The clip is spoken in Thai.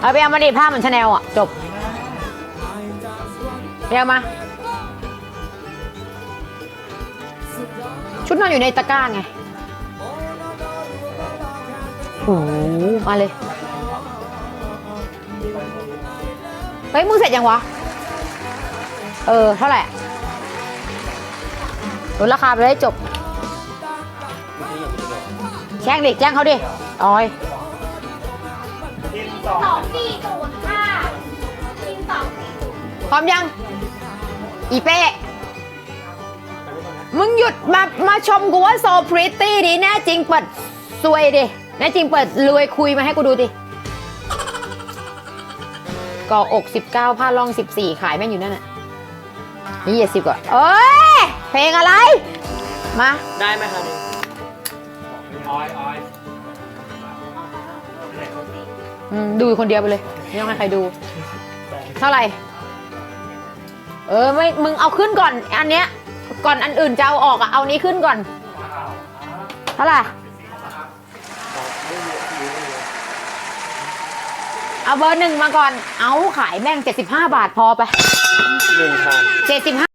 เอาไปเอามาดิผ้าเหมือนชาแนลอะ จบไปเอามา ชุดนอนอยู่ในตะกร้าไงโอ้มาเลย เฮ้ย มึงเสร็จยังวะ เออ เท่าไหร่ลดราคาไปเลยจบ แจ้งดิแจ้งเขาดิออยสองสี่ศูนย์ค่ะพิมพ์สองสี่ศูนย์พร้อมยัง อีเป้ มึงหยุดมามาชมกูว่าโซพริตตี้ดิแน่จริงเปิดซวยดิแน่จริงเปิดรวยคุยมาให้กูดูดิก่ออก 19 ผ้าล่อง 14 ขายแม่งอยู่นั่นน่ะนี่อย่าสิบกว่าเอ้ย เพลงอะไร มา ได้ไหมครับ ออยออยอืมดูอยู่คนเดียวไปเลยไม่ต้องให้ใครดู เท่าไหร่ เออไม่มึงเอาขึ้นก่อน อันเนี้ย ก่อนอันอื่นจะเอาออกอะเอานี้ขึ้นก่อน เท่าไหร่เอาเบอร์หนึ่งมาก่อน เอาขายแม่ง 75 บาทพอไปหนึ่งค่ะ75